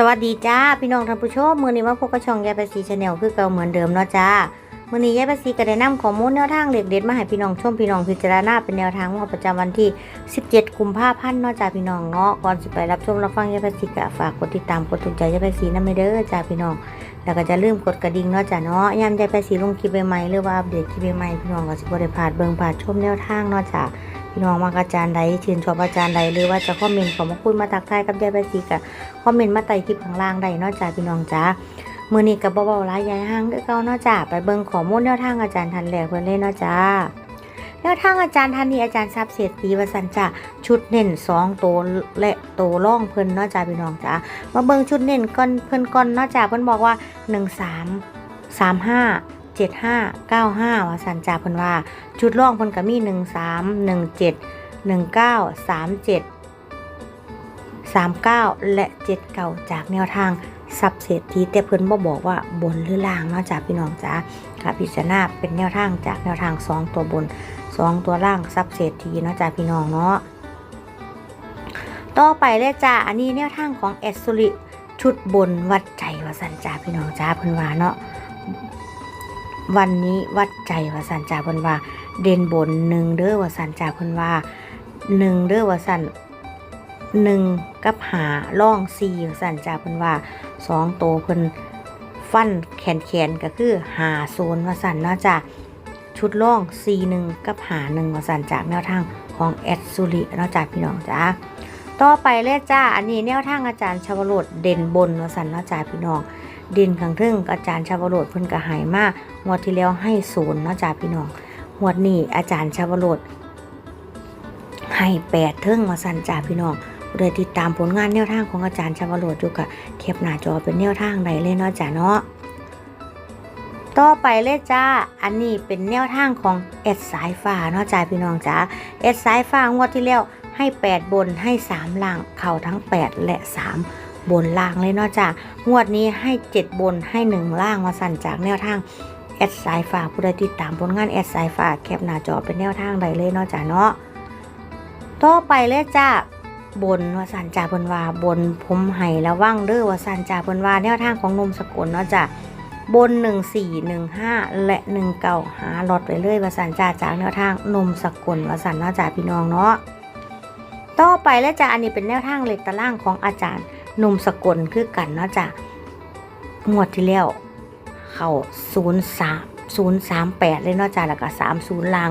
สวัสดีจ้าพี่น้องท่านผู้ชมมือนี้มาพบกับช่องยายภาษีชาแนลคือเก่าเหมือนเดิมเนาะจ้ามือนี้ยายภาษีก็ได้นำข้อมูลแนวทางเล็กเด็ดมาให้พี่น้องชมพี่น้องพิจารณาเป็นแนวทางงวดประจำวันที่ 17 กุมภาพันธ์เนาะจ้าพี่น้องเนาะก่อนสิไปรับชมรับฟังยายภาษีก็ฝากกดติดตามกดถูกใจยายภาษีนั่นไม่เด้อจ้าพี่น้องแล้วก็จะลืมกดกระดิ่งเนาะจ้าเนาะยามยายภาษีลงคลิปใหม่ๆหรือว่าอัปเดตคลิปใหม่พี่น้องก็สิบ่ได้พลาดเบิ่งพลาดชมแนวทางเนาะจ้า พี่น้องมากอาจารย์ใดชื่นชอบอาจารย์ใดหรือว่าจะคอมเมนต์ขอมาคุยมาทักทายกับยายใบสีกับคอมเมนต์มาใต้คลิปข้างล่างได้นอกจากพี่น้องจ้ามือนี้กับเบาๆร้ายยายห้างคือเก่าเนาะจ้าไปเบิ่งขอมูลแนวทางอาจารย์ทันแหลกเพิ่นเล่นเนาะจ้าแนวทางอาจารย์ทันนี้อาจารย์ทรัพย์เศรษฐีวสันจ้าชุดเน้นสองโตและโตัวร่องเพิ่นเนาะจ้าพี่น้องจ้ามาเบิ่งชุดเน้นก่อนเพิ่นก่อนเนาะจ้าเพิ่นบอกว่าหนึ่งสามสามห้า เจ็ดห้าเก้าห้าวสันจาเพิ่นว่าชุดร่องเพิ่นก็มีหนึ่งสามหนึ่งเจ็ดหนึ่งเก้าสามเจ็ดสามเก้าและเจ็ดเก้าจากแนวทางสับเศรษฐีแต่เพิ่นบ่บอกว่าบนหรือล่างเนาะจาพี่น้องจ้าค่ะพิจารณาเป็นแนวทางจากแนวทางสองตัวบนสองตัวล่างสับเศรษฐีเนาะจาพี่น้องเนาะต่อไปเลยจ้าอันนี้แนวทางของแอดสุริชุดบนวัดใจวสันจ้าพี่น้องจ้าเพิ่นว่าเนาะ วันนี้วัดใจวสันจาเพิ่นว่า เด่นบนหนึ่งเด้อวสันจ่าเพิ่นว่าหนึ่งเด้อวสันหนึ่งกับหาล่องสี่วสันจ่าเพิ่นว่าสองโตเพิ่นฟันแขนแขนก็คือหาโซนวสันเนาะจ้ะชุดล่องสี่หนึ่งกับหาหนึ่งวสันจากแนวทางของแอดซูริเนาะจ้ะพี่น้องจ้าต่อไปเลยจ้า อันนี้แนวทางอาจารย์ชาวโรดเด่นบนวสันเนาะจ้ะพี่น้องเด่นข้งทึ่งอาจารย์ชาวโรดเพิ่นก็หายมาก งวดที่แล้วให้ศูนย์เนาะจ้ะพี่น้องหวดนี้อาจารย์ชาวโรดให้แปดเทิงมาสั่นจ่าพี่น้องเลยติดตามผลงานแนวทางของอาจารย์ชาวโรดอยู่กับแคปหน้าจอเป็นแนวทางใดเลยเนาะจ้าเนาะต่อไปเลยจ้า อันนี้เป็นแนวทางของเอ็ดสายฟ้าเนาะจ้าพี่น้องจ้าเอ็ดสายฟ้างวดที่แล้วให้ 8 บนให้ 3 ล่าง เข่าทั้ง 8 และ 3 บนล่างเลยเนาะจ้างวดนี้ให้ 7 บนให้ 1 ล่างมาสั่นจากแนวทาง แอดสายฝากผู้ใดติดตามผลงานแอดสายฝากแคปหน้าจอเป็นแนวทางใดเลยเนาะจ้าเนาะต่อไปเลยจ้าบนวสันจ่าเพิ่นว่าบนผมให้ระวังเด้อวสันจ่าเพิ่นว่าแนวทางของนมสกุลเนาะจ้าบน 1415 และ19หาหลอตไปเลยวสันจ่าจากแนวทางนมสกุลวสันเนาะจ้าพี่น้องเนาะต่อไปแล้วจ้าอันนี้เป็นแนวทางเหล็กตะล่างของอาจารย์นมสกุลคือกันเนาะจ้างวดที่แล้ว เข้า03 038เลยเนาะจ้าแล้วก็30ลาง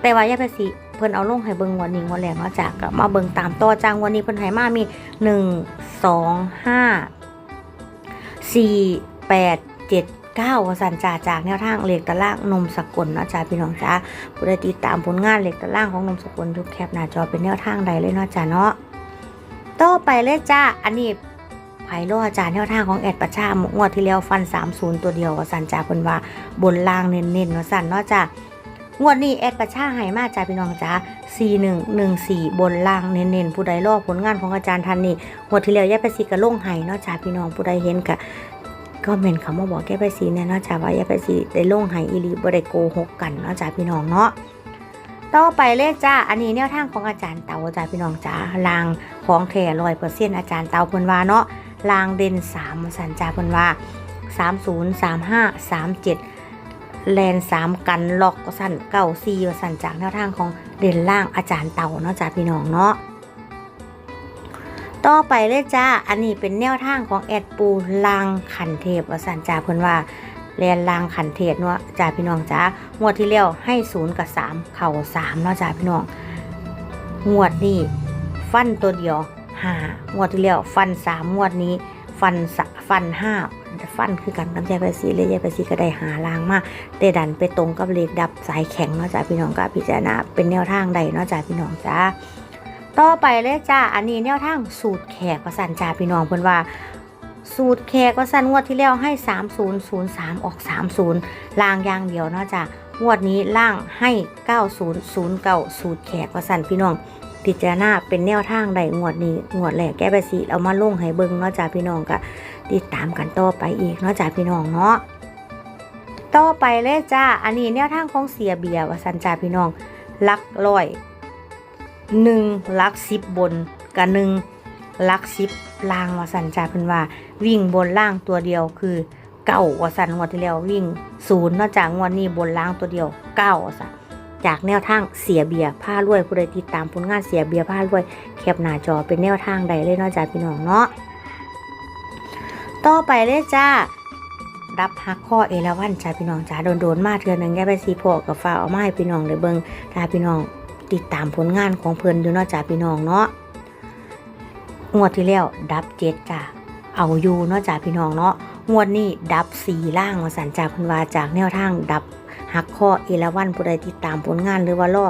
แต่ว่ายาภาษีเพิ่นเอาลงให้เบิ่งวันนี้วันแรกเนาะจ้าก็มาเบิ่งตามต่อจังวันนี้เพิ่นให้มามี1 2 5 4 8 7 9ว่าสันจ่าจากแนวทางเหลขตารางนมสกลเนาะจ้าพี่น้องจ้าผู้ใดติดตามผลงานเหลขตารางของนมสกลทุกแคปหน้าจอเป็นแนวทางใดเลยเนาะจ้าเนาะต่อไปเลยจ้าอันนี้ ไผ่โลออาจารย์แนวทางของแอดประชามงวดที่แล้วฟัน 30 ตัวเดียวสันจ่าเพิ่นว่าบนล่างเน้นๆว่าสันเนาะจ้างวดนี้แอดประชาให้มาจ้าพี่น้องจ้า4114 บนล่างเน้นๆผู้ใดรอผลงานของอาจารย์ทันนี่งวดที่แล้วยายไปสีกระล่งให้เนาะจ้าพี่น้องผู้ใดเห็นก็ก็เมนคำว่าบอกแกไปสีเนี่ยนาะจ้าว่ายายไปสีได้ล่งให้อีหลีบ่ได้โกหกกันเนาะจ้าพี่น้องเนาะต่อไปเลยจ้า อันนี้แนวทางของอาจารย์เตาจ้าพี่น้องจ้าลางของแท้ร้อยเปอร์เซ็นต์อาจารย์เตาเพิ่นว่าเนาะ ลางเด่น3สันจาเพิ่นว่า30 35 37แลน3กันล็อกสั่นเก้าซีสันจากแนวทางของเด่นล่างอาจารย์เต่าเนาะจ้าพี่น้องเนาะต่อไปเลยจ้า อันนี้เป็นแนวทางของแอดปูลางขันเทพสันจาเพิ่นว่าแลนลางขันเทพเนาะจ้าพี่น้องจ้างวดที่แล้วให้ศูนย์กับสามเข่าสามเนาะจ้าพี่น้องงวดนี้ฟันตัวเดียว ห้างวดที่แล้วฟันสามงวดนี้ ฟันสฟันห้าฟันคือกันกับยายไปสีเลยยายไปสีก็ได้หาลางมาแต่ดันไปตรงกับเลขดับสายแข็งเนาะจ้าพี่น้องก็พิจารณาเป็นแนวทางใดเนาะจ้าพี่น้องจ้าต่อไปเลยจ้าอันนี้แนวทางสูตรแขกประสันจ้าพี่น้องเพิ่นว่าสูตรแขกประสันงวดที่แล้วให้ 3003 ออก 30 ล่างอย่างเดียวเนาะจ้างวดนี้ล่างให้ 9009 สูตรแขกประสันพี่น้อง พิจารณาเป็นแนวทางใดงวดนี้งวดแรกแก้ไปสิเอามาลงให้เบิ่งเนาะจ้าพี่น้องก็ติดตามกันต่อไปอีกเนาะจ้าพี่น้องเนาะต่อไปเลยจ้าอันนี้แนวทางของเสียเบียร์ว่าสันจ้าพี่น้องลักร้อยหนึ่งลักสิบบนกับหนึ่งลักซิบล่างว่าสันจ้าเพิ่นว่า วิ่งบนล่างตัวเดียวคือเก้าว่าสันงวดที่แล้ววิ่งศูนย์นอกจากงวดนี้บนล่างตัวเดียวเก้าว่าสัน จากแนวทางเสียเบียร์ผ้ารวยผู้ใดติดตามผลงานเสียเบียร์ผ้ารวยแคปหน้าจอเป็นแนวทางใดเลยเนอกจากพี่น้องเนาะต่อไปเลยจ้ารับฮักข้อเอราวันจ้าพี่น้องจ้าโดนๆมาเทือนหนึ่งแย่ไปสีพอกกับฟ้าเอาไม้พี่น้องได้เบิงถ้าพี่น้องติดตามผลงานของเพิ่อนอยู่เนาะจ้าพี่น้องเนาะงวดที่แล้วดับเจ็ดจ้าเอาอยู่เนาะจ้าพี่น้องเนาะงวดนี้ดับสีล่างมาสันจาเพันวาจากแนวทางดับ หักข้อเอราวันผู้ใดติดตามผลงานหรือว่าล่อ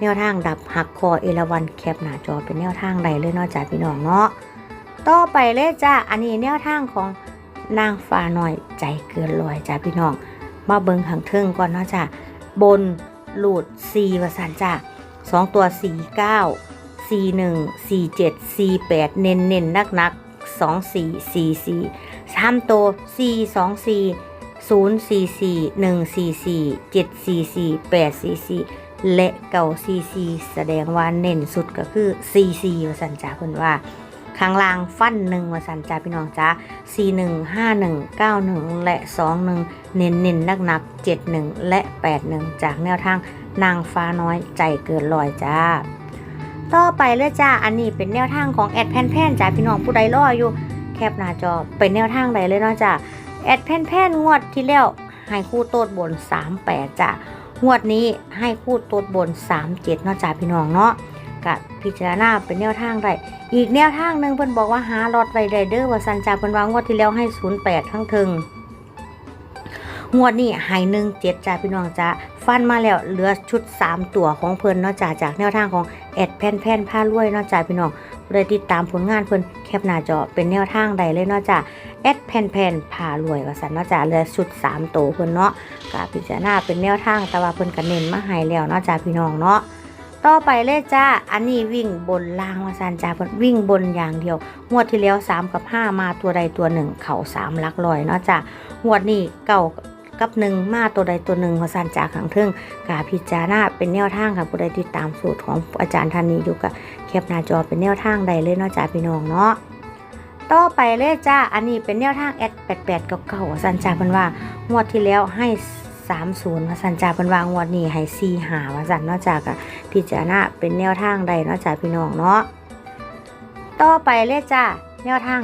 แนวทางดับหักคอเอราวันแคปหน้าจอเป็นแนวทางใดเลยนาะจ้าพี่น้องเนาะต่อไปเลยจ้าอันนี้แนวทางของนางฟ้าหน่อยใจเกินลอยจ้าพี่น้อง มาเบิงขังเทิงก่อนเนาะจ้าบนหลุด4วสันจ้าสองตัว4 9 4 1 4 7 4 8เน้นเน้นนักนัก2 4 4 4 3ตัว4 2 4 0 4 4 1 4 4 7 4 4 8 4 4 และเก่า4 4แสดงว่าเน้นสุดก็คือ 4 4วสันจ้าเพิ่นว่าข้างล่างฟันหนึ่งวสันจ้าพี่น้องจ้า4 1 5 1 9 1และ2 1เน้นเน้นนักนัก7 1และ8 1จากแนวทางนางฟ้าน้อยใจเกินลอยจ้า ต่อไปเลยจ้าอันนี้เป็นแนวทางของแอดแพนแพนจ้าพี่น้องผู้ใดรออยู่แคปหน้าจอเป็นแนวทางใดเลยเนาะจ้า แอดแพนแพนงวดที่แล้วให้คู่โตดบน38จ้างวดนี้ให้คู่โตดบน37เนาะจ้าพี่น้องเนาะกับพิจารณาเป็นแนวทางได้อีกแนวทางหนึ่งเพิ่นบอกว่าหาลอตไวไดเด้อว่าสันจาเพิ่นวางงวดที่แล้วให้08ทั้งถึงงวดนี้ให้17จ้าพี่น้องจ้าฟันมาแล้วเหลือชุด3ตัวของเพิ่นเนาะจ้าจากแนวทางของแอดแพนแพนผ้ารวยเนาะจ้าพี่น้อง เลยติดตามผลงานเพิ่นแคปหน้าจอเป็นแนวทางใดเลยเนาะจ้าแอดแพนแพนผ้ารวยว่าสันเนาะจ้าเลือชุด3ตัวเพิ่นเนาะก็พิจารณาเป็นแนวทางแต่ว่าเพิ่นก็เน้นมาให้แล้วเนาะจ้าพี่น้องเนาะต่อไปเลยจ้า อันนี้วิ่งบนล่างมาสันจ้าเพิ่นวิ่งบนอย่างเดียว งวดที่แล้ว 3 กับ 5 มาตัวใดตัวหนึ่ง เข่า3ลักลอยเนาะจ้างวดนี้เก่า กับหนึ่งมาตัวใดตัวหนึ่งมาสันจ้าขังเทิงกาพิจารณาเป็นแนวทางค่ะผู้ใดติดตามสูตรของอาจารย์ท่านนี้อยู่กับแคปหน้าจอเป็นแนวทางใดเลยนาะจ้าพี่น้องเนาะต่อไปเลยจ้า อันนี้เป็นแนวทางแอด88เก่าๆสันจ้าเพิ่นว่างวดที่แล้วให้30ว่าสันจ้าเพิ่นว่างวดนี้ให้4หาว่าสันเนาะจ้ากพิจารณาเป็นแนวทางใดเนาะจ้าพี่น้องเนาะต่อไปเลยจ้าแนวทาง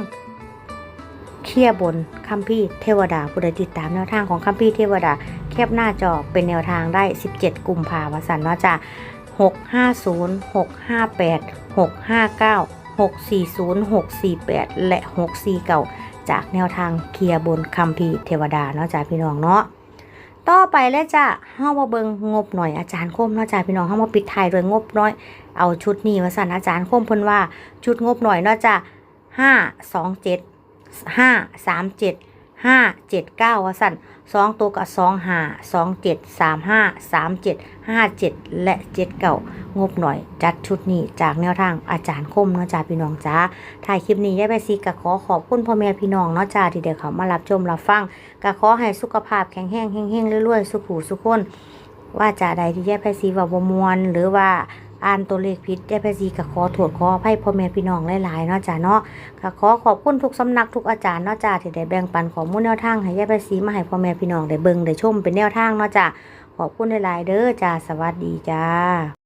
เคลียร์บนคัมภีร์เทวดาผู้ใดติดตามแนวทางของคัมภีร์เทวดา แคบหน้าจอเป็นแนวทางได้ 17 กุมภาพันธ์เนาจ้า650 658 659 640 648 และ 649 จากแนวทางเคลียบนคัมภีร์เทวดาเนาะจ้าพี่น้องเนาะต่อไปเลยจ้ะเฮามาเบิงงบหน่อยอาจารย์คมเนาะจ้ะพี่น้องเฮามาปิดท้ายด้วยงบน้อย เอาชุดนี้มาสั่นอาจารย์คมเพิ่นว่าชุดงบหน่อยเนาะจ้ะห้าสองเจ็ด ห้าสามเจ็ดห้าเจ็ดเก้าว่าสั่นสองตัวกับสองห้าสองเจ็ดสามห้าสามเจ็ดห้าเจ็ดและเจ็ดเก้างบหน่อย จัดชุดนี้จากแนวทางอาจารย์คมเนาะจ้ะพี่น้องจ้าถ่ายคลิปนี้ยายไปซีก็ขอขอบคุณพ่อแม่พี่น้องเนาะจ้าที่เดี๋ยวเขามารับชมรับฟังก็ขอให้สุขภาพแข็งแรงแห้งๆเรื่อยๆ สุขูสุขคนว่าจะใดที่แย่แพซีว่าบมวลหรือว่า อ่านตัวเลขผิดแย่แพซีก็ขอโทษขออภัยพ่อแม่พี่น้องหลายๆเนาะจ้าเนาะก็ขอขอบคุณทุกสำนักทุกอาจารย์เนาะจ้าที่ได้แบ่งปันข้อมูลแนวทางให้แย่แพซีมาให้พ่อแม่พี่น้องได้เบิ่งได้ชมเป็นแนวทางเนาะจ้าขอบคุณหลายๆเด้อจ้าสวัสดีจ้า